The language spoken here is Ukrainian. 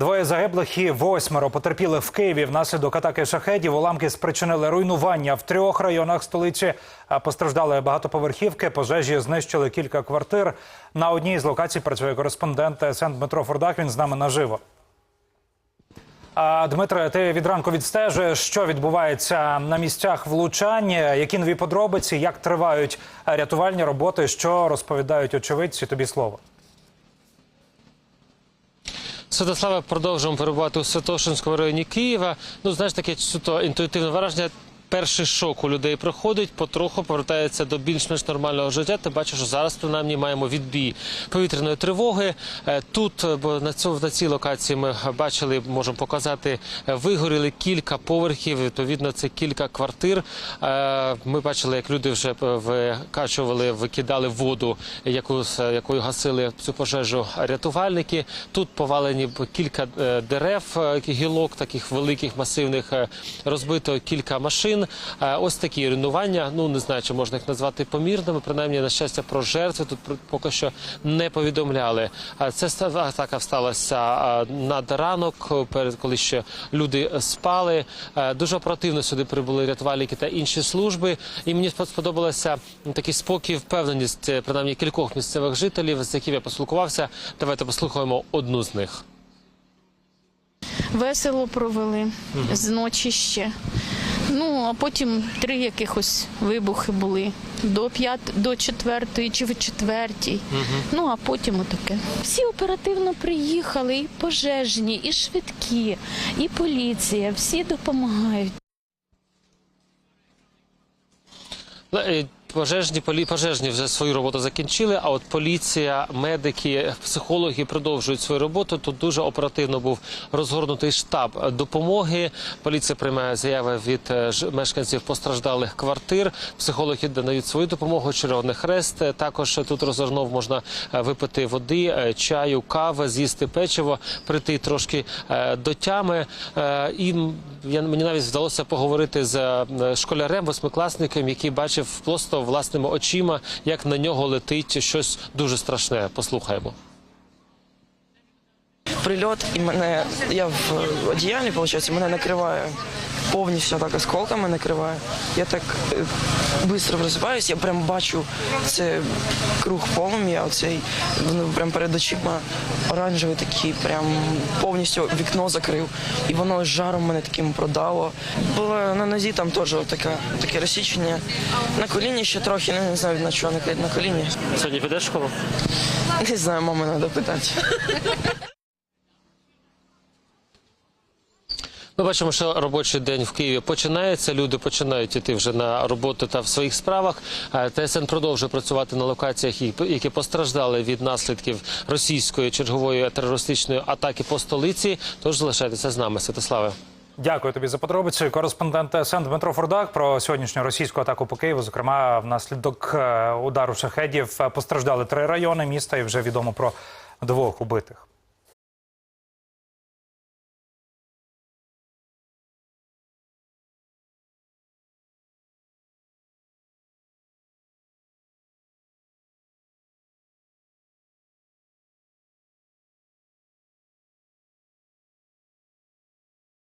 Двоє загиблих і восьмеро потерпіли в Києві внаслідок атаки шахедів. Уламки спричинили руйнування в трьох районах столиці. Постраждали багатоповерхівки. Пожежі знищили кілька квартир. На одній з локацій працює кореспондент ТСН Дмитро Фурдак. Він з нами наживо. Дмитре, ти від ранку відстежуєш, що відбувається на місцях влучань, які нові подробиці, як тривають рятувальні роботи, що розповідають очевидці. Тобі слово. Святославе, продовжуємо перебувати у Святошинському районі Києва. Ну, знаєш, таке суто інтуїтивне враження. Перший шок у людей проходить, потроху повертається до більш-менш нормального життя. Ти бачиш, що зараз принаймні маємо відбій повітряної тривоги. Е, Тут, е, бо на цьому на цій локації ми бачили, можемо показати, е, вигоріли кілька поверхів. Відповідно, це кілька квартир. Ми бачили, як люди вже викачували, викидали воду, яку якою гасили цю пожежу рятувальники. Тут повалені кілька дерев, гілок, таких великих, масивних, розбито кілька машин. Е, Ось такі руйнування. Ну не знаю, чи можна їх назвати помірними. Принаймні, на щастя, про жертви тут поки що не повідомляли. Е, Це атака сталася е, над ранок, перед коли ще люди спали. Дуже оперативно сюди прибули рятувальники та інші служби. І мені спод- сподобалося такий спокій, впевненість принаймні кількох місцевих жителів, з якими я поспілкувався. Давайте послухаємо одну з них. Весело провели з ночі ще. Ну, а потім три якихось вибухи були до п'ят, до четвертої чи в четвертій. Ну а потім отаке. Всі оперативно приїхали, і пожежні, і швидкі, і поліція. Всі допомагають. Пожежні пожежні вже свою роботу закінчили. А от поліція, медики, психологи продовжують свою роботу. Тут дуже оперативно був розгорнутий штаб допомоги. Поліція приймає заяви від е, мешканців постраждалих квартир. Психологи надають свою допомогу. Червоний хрест Е, також тут розгорнув можна е, випити води, чаю, кави, з'їсти печиво, прийти трошки до тями. І мені навіть вдалося поговорити з школярем, восьмикласником, який бачив просто власними очима, як на нього летить щось дуже страшне. Послухаємо. прильот, і мене я в одіяльні, виходить, мене накриває повністю так осколками накриває. Я так швидко просипаюсь, я прям бачу це круг полум'я, оцей воно прям перед очима оранжевий такий, прям повністю вікно закрив. І воно жаром мене таким продало. Було на нозі там теж таке, таке розсічення. На коліні ще трохи, ну, не знаю на чого на, на коліні. Сьогодні підеш в школу? Не знаю, мами треба питати. Ми бачимо, що робочий день в Києві починається. Люди починають іти вже на роботу та в своїх справах. ТСН продовжує працювати на локаціях, які- постраждали від наслідків російської чергової терористичної атаки по столиці. Тож залишайтеся з нами, Святославе. Дякую тобі за подробиці. Кореспондент ТСН Дмитро Фурдак про сьогоднішню російську атаку по Києву. Зокрема, внаслідок е, удару шахедів е, постраждали три райони міста, і вже відомо про двох убитих.